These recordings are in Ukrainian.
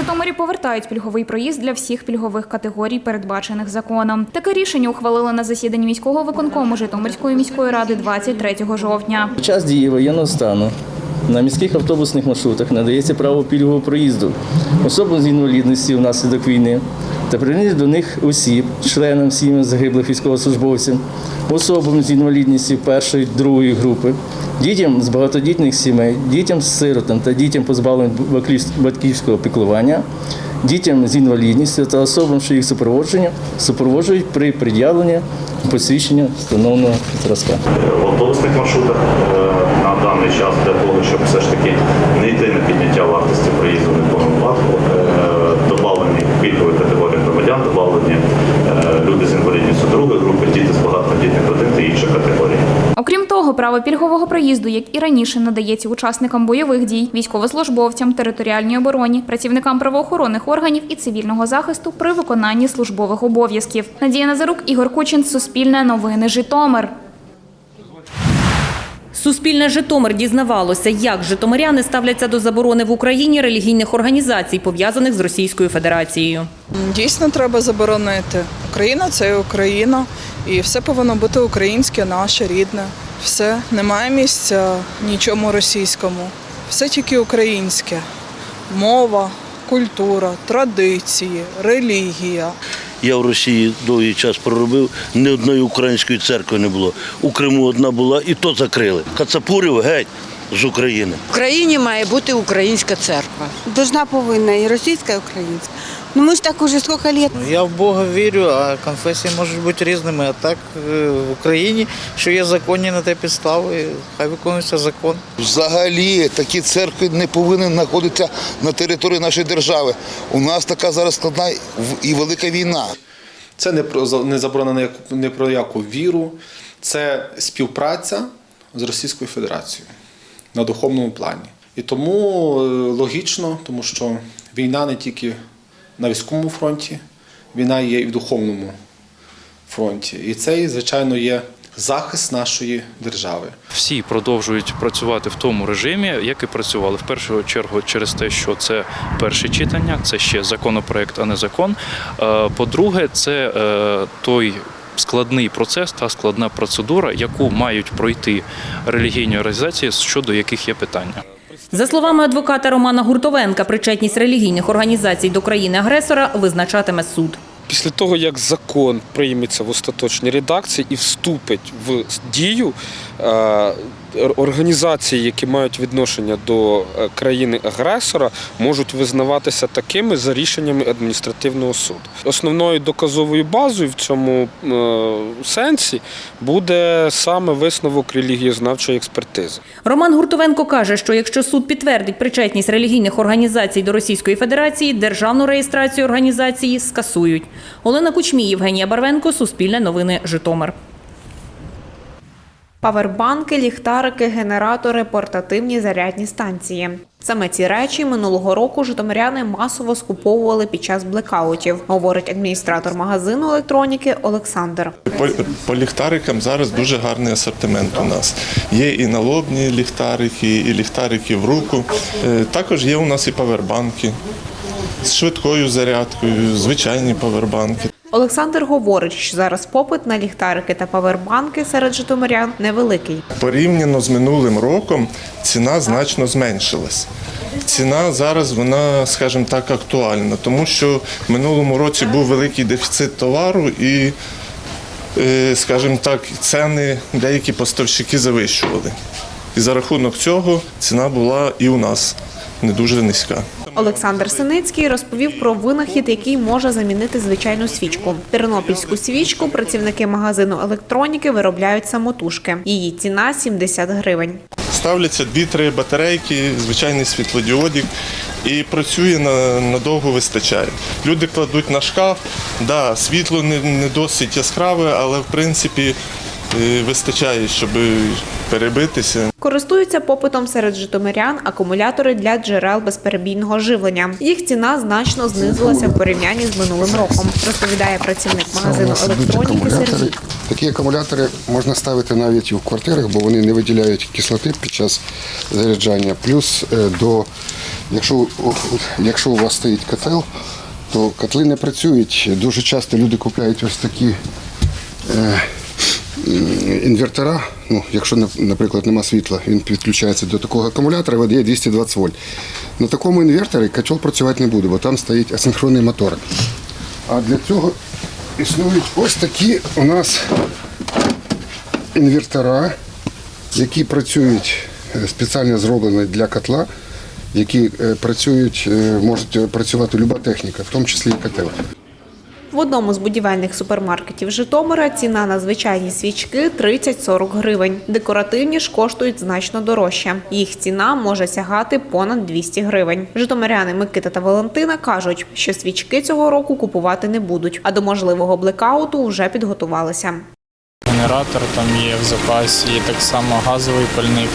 Житомирі повертають пільговий проїзд для всіх пільгових категорій, передбачених законом. Таке рішення ухвалили на засіданні міського виконкому Житомирської міської ради 23 жовтня. В час дії воєнного стану на міських автобусних маршрутах надається право пільгового проїзду особам з інвалідністю внаслідок війни та прийняти до них осіб, членам сім'ї загиблих військовослужбовців, особам з інвалідністю першої другої групи, дітям з багатодітних сімей, дітям з сиротам та дітям позбавлених батьківського піклування, дітям з інвалідністю та особам, що їх супроводження супроводжують при пред'явленні посвідчення встановленого зразка. в автобусних маршрутах е, на даний час для того, щоб все ж таки не йти на підняття вартості проїзду в неповному випадку, додавлені пільгові категорії громадян, додавлені е, люди з інвалідністю другої групи, діти з багатодітних родин та інші категорії. Окрім того, право пільгового проїзду, як і раніше, надається учасникам бойових дій, військовослужбовцям, територіальній обороні, працівникам правоохоронних органів і цивільного захисту при виконанні службових обов'язків. Надія Назарук, Ігор Кучин, Суспільне новини, Житомир. Суспільне Житомир дізнавалося, як житомиряни ставляться до заборони в Україні релігійних організацій, пов'язаних з Російською Федерацією. Дійсно, треба заборонити. Україна це Україна, і все повинно бути українське, наше рідне. Все немає місця нічому російському. Все тільки українське. Мова, культура, традиції, релігія. Я в Росії довгий час проробив, ні одної української церкви не було. У Криму одна була, і то закрили. Кацапурів геть з України. В країні має бути українська церква. Должна повинна і російська, і українська. Ну ми ж так уже скільки лет. Я в Бога вірю, а конфесії можуть бути різними. А так е, в Україні, що є законні на те підстави, хай виконується закон. Взагалі такі церкви не повинні знаходитися на території нашої держави. У нас така зараз складна і велика війна. Це не про за- не яку- не про яку віру, це співпраця з Російською Федерацією на духовному плані. І тому е, логічно, тому що війна не тільки на військовому фронті, війна є і в духовному фронті. І це, звичайно, є захист нашої держави. всі продовжують працювати в тому режимі, як і працювали в першу чергу через те, що це перше читання, це ще законопроект, а не закон. Е, По-друге, це е, той. Складний процес та складна процедура, яку мають пройти релігійні організації, щодо яких є питання. За словами адвоката Романа Гуртовенка, причетність релігійних організацій до країни-агресора визначатиме суд. Після того, як закон прийметься в остаточній редакції і вступить в дію, е, організації, які мають відношення до е, країни-агресора, можуть визнаватися такими за рішеннями адміністративного суду. Основною доказовою базою в цьому е, сенсі буде саме висновок релігієзнавчої експертизи. Роман Гуртовенко каже, що якщо суд підтвердить причетність релігійних організацій до Російської Федерації, державну реєстрацію організації скасують. Олена Кучмій, Євгенія Барвенко, Суспільне новини, Житомир. Павербанки, ліхтарики, генератори, портативні зарядні станції. Саме ці речі минулого року житомиряни масово скуповували під час блекаутів, говорить адміністратор магазину електроніки Олександр. По, по ліхтарикам зараз дуже гарний асортимент у нас. Є і налобні ліхтарики, і ліхтарики в руку. Е, Також є у нас і павербанки з швидкою зарядкою, звичайні павербанки. Олександр говорить, що зараз попит на ліхтарики та павербанки серед житомирян невеликий. Порівняно з минулим роком ціна значно зменшилась. Ціна зараз вона, скажімо так, актуальна, тому що в минулому році був великий дефіцит товару і, е, скажімо так, ціни деякі поставщики завищували. І за рахунок цього ціна була і у нас не дуже низька. Олександр Синицький розповів про винахід, який може замінити звичайну свічку. Тернопільську свічку працівники магазину електроніки виробляють самотужки. Її ціна 70 гривень. Ставляться дві-три батарейки, звичайний світлодіодик, і працює на, надовго вистачає. Люди кладуть на шкаф, да, світло не, не досить яскраве, але в принципі е, вистачає, щоб перебитися. Користуються попитом серед житомирян акумулятори для джерел безперебійного живлення. Їх ціна значно знизилася в порівнянні з минулим роком, розповідає працівник магазину електроніки Сергій. Такі акумулятори можна ставити навіть і в квартирах, бо вони не виділяють кислоти під час заряджання. Плюс е, до, якщо, у- якщо у вас стоїть котел, то котли не працюють. Дуже часто люди купляють ось такі е, інвертора. Ну, якщо, наприклад, нема світла, він підключається до такого акумулятора, видає 220 вольт. На такому інверторі котел працювати не буде, бо там стоїть асинхронний мотор. А для цього існують ось такі у нас інвертора, які працюють е, спеціально зроблені для котла, які е, працюють, е, можуть працювати люба техніка, в тому числі і котел. В одному з будівельних супермаркетів Житомира ціна на звичайні свічки 30-40 гривень. Декоративні ж коштують значно дорожче. Їх ціна може сягати понад 200 гривень. Житомиряни Микита та Валентина кажуть, що свічки цього року купувати не будуть, а до можливого блекауту вже підготувалися. Генератор там є в запасі, і так само газовий пальник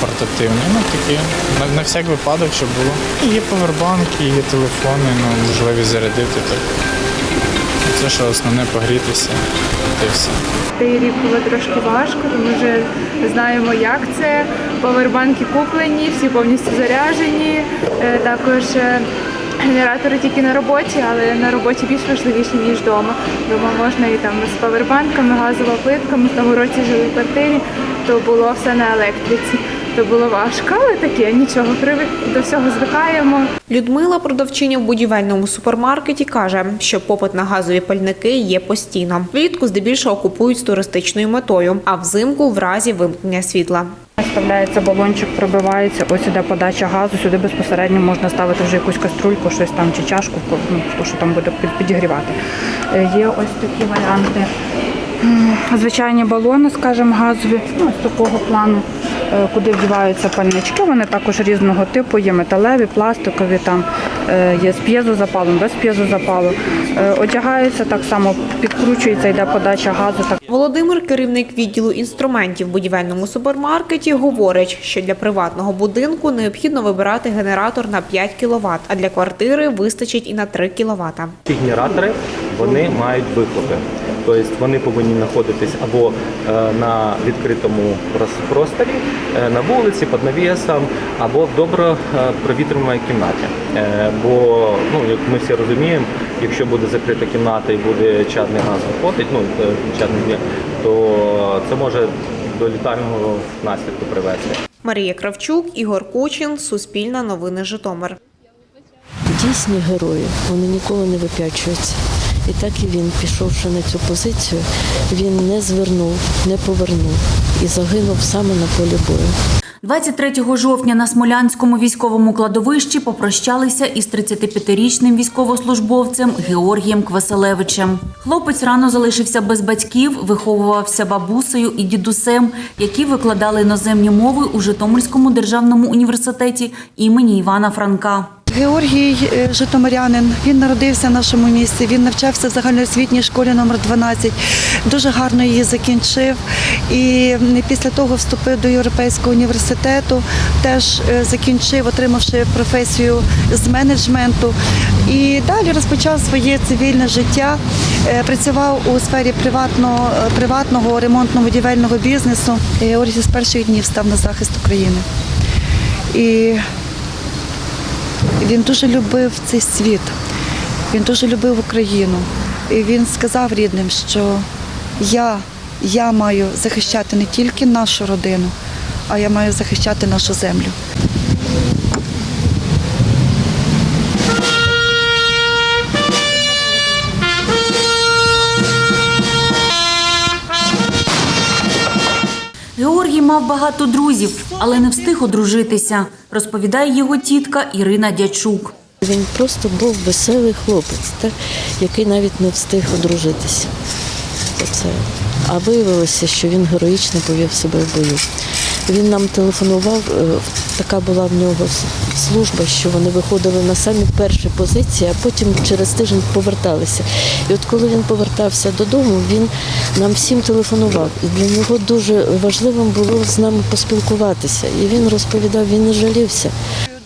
портативний. Ну такі на, на всяк випадок, щоб було. І є повербанки, є телефони, ну можливість зарядити так. Це що основне погрітися, та все. Цей рік було трошки важко, тому вже знаємо, як це. Повербанки куплені, всі повністю заряджені. Е, Також е, генератори тільки на роботі, але на роботі більш важливіші, ніж вдома. Дома можна і там з павербанками, газова плитка. Ми в тому році жили в квартирі, то було все на електриці. То було важко, але таке нічого, до всього звикаємо. Людмила, продавчиня в будівельному супермаркеті, каже, що попит на газові пальники є постійно. Влітку здебільшого купують з туристичною метою, а взимку в разі вимкнення світла. Вставляється балончик, пробивається, ось іде подача газу, сюди безпосередньо можна ставити вже якусь каструльку, щось там чи чашку, ну, то, що там буде підігрівати. Е, Є ось такі варіанти. Звичайні балони, скажімо, газові, ну, ось такого плану, куди вдіваються пальнички. Вони також різного типу, є металеві, пластикові, там е, є з п'єзозапалом, без п'єзозапалу. Е, Одягаються так само, підкручується, йде подача газу. Так Володимир, керівник відділу інструментів в будівельному супермаркеті, говорить, що для приватного будинку необхідно вибирати генератор на 5 кВт, а для квартири вистачить і на 3 кВт. Ці генератори вони мають вихлопи. Тобто вони повинні знаходитись або е, на відкритому прос- просторі, е, на вулиці, під навісом, або в добре е, провітрюваній кімнаті. Бо, ну, як ми всі розуміємо, якщо буде закрита кімната і буде чадний газ виходить, ну, чадний то це може до літального наслідку привести. Марія Кравчук, Ігор Кучин, Суспільне новини Житомир. Дійсні герої, вони ніколи не вип'ячуються. І так і він, пішовши на цю позицію, він не звернув, не повернув і загинув саме на полі бою. 23 жовтня на Смолянському військовому кладовищі попрощалися із 35-річним військовослужбовцем Георгієм Кваселевичем. Хлопець рано залишився без батьків, виховувався бабусею і дідусем, які викладали іноземні мови у Житомирському державному університеті імені Івана Франка. Георгій е, Житомирянин, він народився в нашому місті, він навчався в загальноосвітній школі номер 12 дуже гарно її закінчив. І після того вступив до Європейського університету, теж е, закінчив, отримавши професію з менеджменту. І далі розпочав своє цивільне життя, Е, працював у сфері приватного, приватного ремонтно-будівельного бізнесу. Георгій з перших днів став на захист України. І він дуже любив цей світ, він дуже любив Україну. І він сказав рідним, що я, я маю захищати не тільки нашу родину, а я маю захищати нашу землю. Мав багато друзів, але не встиг одружитися, розповідає його тітка Ірина Дячук. Він просто був веселий хлопець, так, який навіть не встиг одружитися. А виявилося, що він героїчно повів себе в бою. Він нам телефонував, е, така була в нього служба, що вони виходили на самі перші позиції, а потім через тиждень поверталися. І от коли він повертався додому, він нам всім телефонував. І для нього дуже важливим було з нами поспілкуватися. І він розповідав, він не жалівся.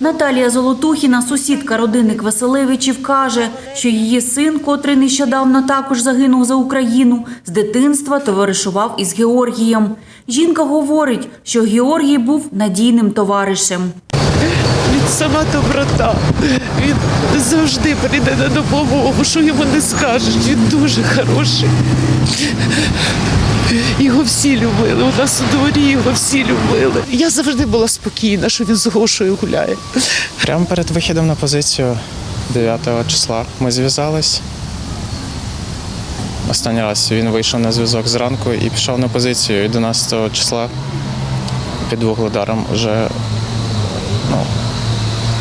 Наталія Золотухіна, сусідка родини Квасилевичів, каже, що її син, котрий нещодавно також загинув за Україну, з дитинства товаришував із Георгієм. Жінка говорить, що Георгій був надійним товаришем. Він сама доброта. Він завжди прийде на допомогу, що йому не скажеш. Він дуже хороший. Його всі любили. У нас у дворі його всі любили. Я завжди була спокійна, що він з Гошою гуляє. Прямо перед вихідом на позицію 9 числа ми зв'язались. Останній раз він вийшов на зв'язок зранку і пішов на позицію. І 11 числа під вугледаром вже ну,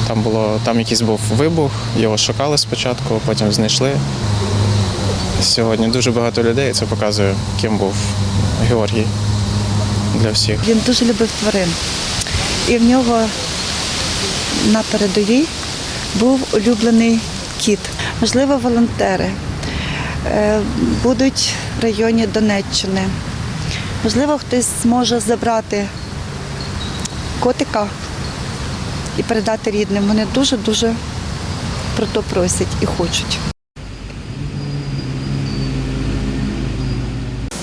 там було там якийсь був вибух, його шукали спочатку, потім знайшли. Сьогодні дуже багато людей. Це показує, ким був Георгій для всіх. Він дуже любив тварин. І в нього на передовій був улюблений кіт. Можливо, волонтери е, будуть в районі Донеччини. Можливо, хтось зможе забрати котика і передати рідним. Вони дуже-дуже про то просять і хочуть.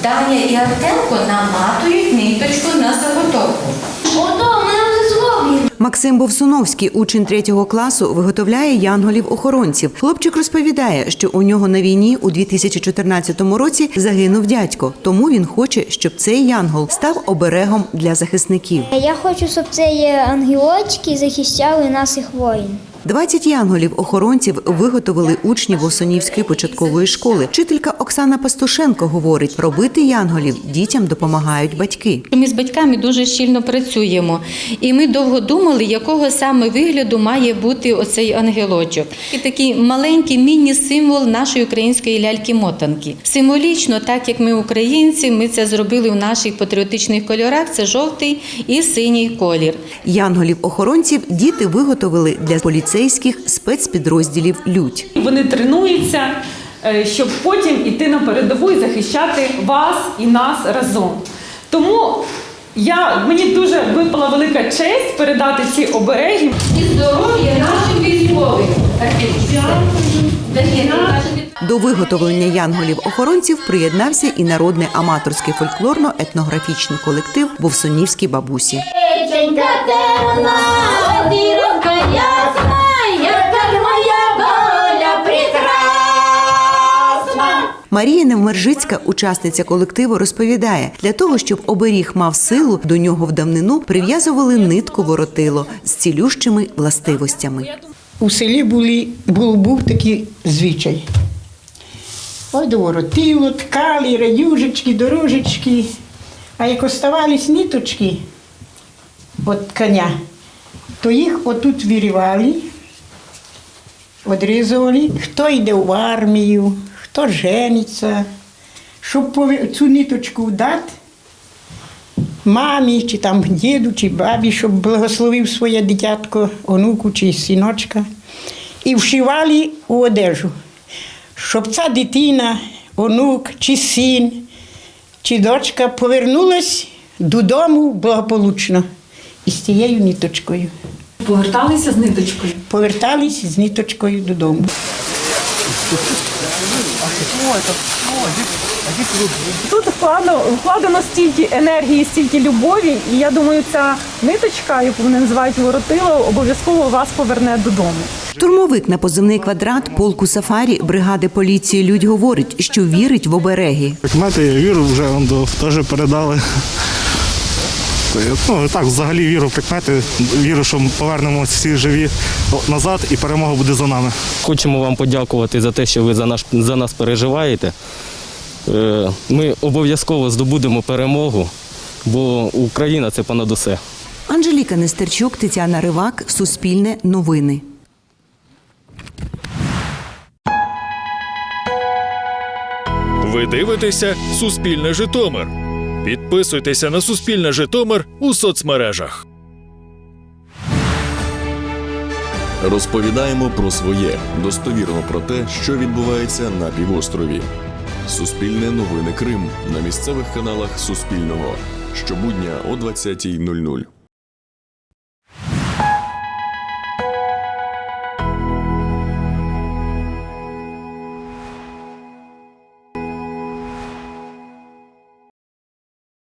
Таня і Артемко наматують ниточку на заготовку. Максим Бовсуновський, учень третього класу, виготовляє янголів-охоронців. Хлопчик розповідає, що у нього на війні у 2014 році загинув дядько, тому він хоче, щоб цей янгол став оберегом для захисників. Я хочу, щоб цей ангелочки захищали наших воїн. 20 янголів-охоронців виготовили учні Восонівської початкової школи. Вчителька Оксана Пастушенко говорить, робити янголів дітям допомагають батьки. Ми з батьками дуже щільно працюємо, і ми довго думали, якого саме вигляду має бути оцей ангелочок. І такий маленький міні-символ нашої української ляльки-мотанки. Символічно, так як ми українці, ми це зробили в наших патріотичних кольорах. Це жовтий і синій колір. Янголів-охоронців діти виготовили для поліцейських спецпідрозділів Людь. Вони тренуються, е, щоб потім іти на передову і захищати вас і нас разом. Тому я, мені дуже випала велика честь передати ці обереги. І здоров'я нашим військовим. До виготовлення янголів-охоронців приєднався і народний аматорський фольклорно-етнографічний колектив Бовсунівські бабусі. Марія Невмержицька, учасниця колективу, розповідає, для того, щоб оберіг мав силу, до нього в давнину прив'язували нитку воротило з цілющими властивостями. У селі були, був, був такий звичай. Ось воротило, ткали, радюжечки, дорожечки. А як оставались ниточки від коня, то їх отут вирівали, відрізували, хто йде в армію, хто жениться, щоб цю ниточку дати мамі, чи там діду, чи бабі, щоб благословив своє дитятко, онуку чи синочка, і вшивали у одежу, щоб ця дитина, онук, чи син, чи дочка повернулась додому благополучно із цією ниточкою. Поверталися з ниточкою. Повертались з ниточкою додому. Тут вкладено, вкладено стільки енергії, стільки любові, і я думаю, ця ниточка, яку вони називають воротило, обов'язково вас поверне додому. Штурмовик на позивний квадрат полку Сафарі бригади поліції Людь говорить, що вірить в обереги. Знаєте, я віру вже вам теж передали. То Ну, так, взагалі віру в прикмети, віру, що ми повернемося всі живі назад і перемога буде за нами. Хочемо вам подякувати за те, що ви за, наш, за нас переживаєте. Е, Ми обов'язково здобудемо перемогу, бо Україна це понад усе. Анжеліка Нестерчук, Тетяна Ривак, Суспільне новини. Ви дивитеся Суспільне Житомир. Підписуйтеся на Суспільне Житомир у соцмережах. Розповідаємо про своє достовірно про те, що відбувається на півострові. Суспільне новини Крим на місцевих каналах Суспільного щобудня о 20.00.